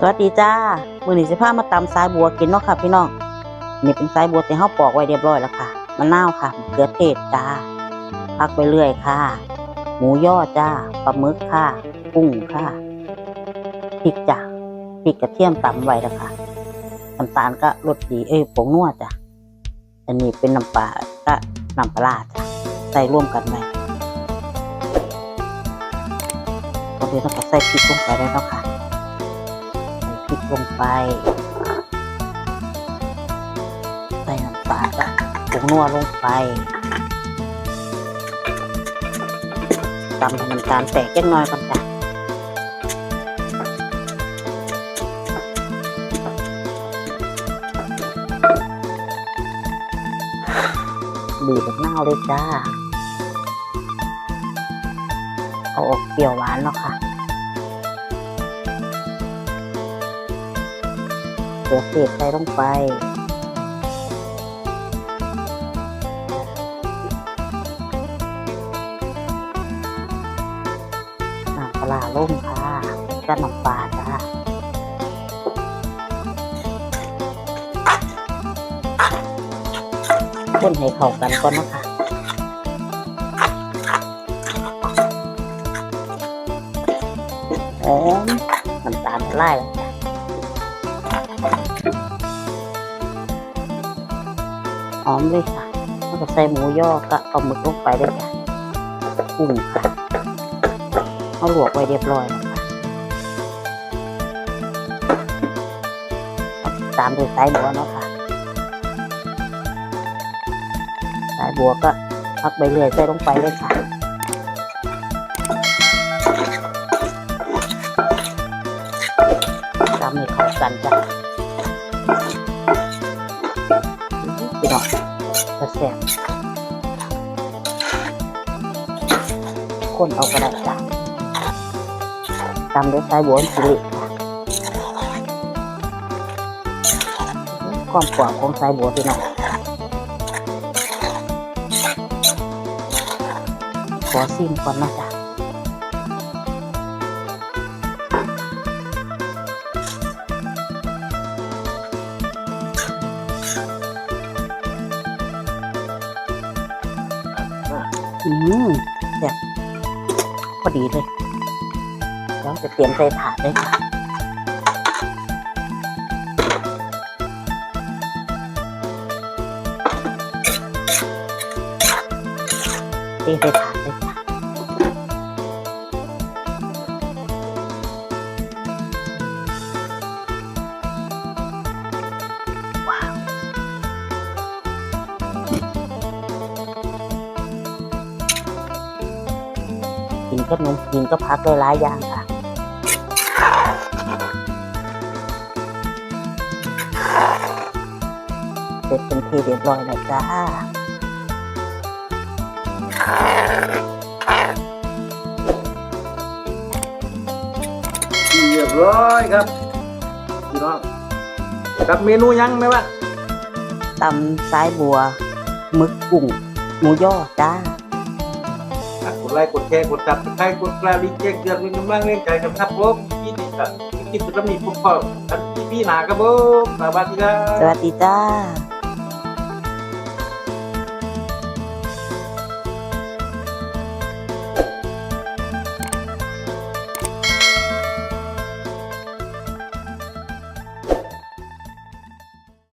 สวัสดีจ้ามื้อนี้สิพามาตำสายบัวกินเนาะค่ะพี่น้องนี่เป็นสายบัวที่เฮาปอกไว้เรียบร้อยแล้วค่ะมะนาวค่ะมะเขือเทศจ้าพักไปเรื่อยค่ะ หมูย่อจ้าปลาหมึกค่ะกุ้งค่ะพริกจ้าพริกกระเทียมตำไว้แล้วค่ะน้ำตาลก็รสดีเอ้ยผงนัวจ้ะอันนี้เป็นน้ำปลาก็น้ำปลาร้าจ้ะใส่ร่วมกันไว้ตอนนี้เราก็ใส่พริกลงไปได้แล้วค่ะ ลงไปใส่น้ำตาลกับนัวลงไปตำให้น้ำตาลแตกเล็กน้อยก่อนจ้ะบีบมะนาเลยจ้า เอาออกเปรี้ยวหวานเนาะค่ะ เกลือเศษใส่ลงไป น้ำปลาล่มค่ะก็น้ำปลาจ้าคนให้เข้ากันก่อนนะคะหอมน้ำตาลละล อมเลยค่ะ แล้วก็ใส่หมูย่อก็เอาหมึกลงไปเลยค่ะกุ้งค่ะเอาลวกไว้เรียบร้อยแล้วค่ะตามด้วยสายบัวเนาะค่ะสายบัวก็พักใบเลื่อยใส่ลงไปเลยค่ะตามให้เข้ากันจ้ะ พี่น้องจะแซ่บคนเอากระดาษจ้ะตามด้วยสายบัวสิริค่ะความกว้างของสายบัวพี่น้องขอซิมก่อนนะจ้ะ อืมแซ่บพอดีเลยแล้วจะเตรียมใส่ถาดเลยค่ะเทใส่ถาดเลย กินก็นมกินก็พักได้หลายอย่างค่ะเสร็จเป็นที่เรียบร้อยแล้วจ้าเรียบร้อยครับพี่น้องกับเมนูยังไหมวะตำสายบัวหมึกกุ้งหมูย่อจ้าอะกด ไลค์กดแชร์กดตับใครกดกระดิ่งแจ้งเตือนเป็นกำลังแรงใจกันครับผมพี่นี่ครับพี่ติดตามมีพวกเราทันพี่หนาครับผมสวัสดีครับสวัสดีจ้า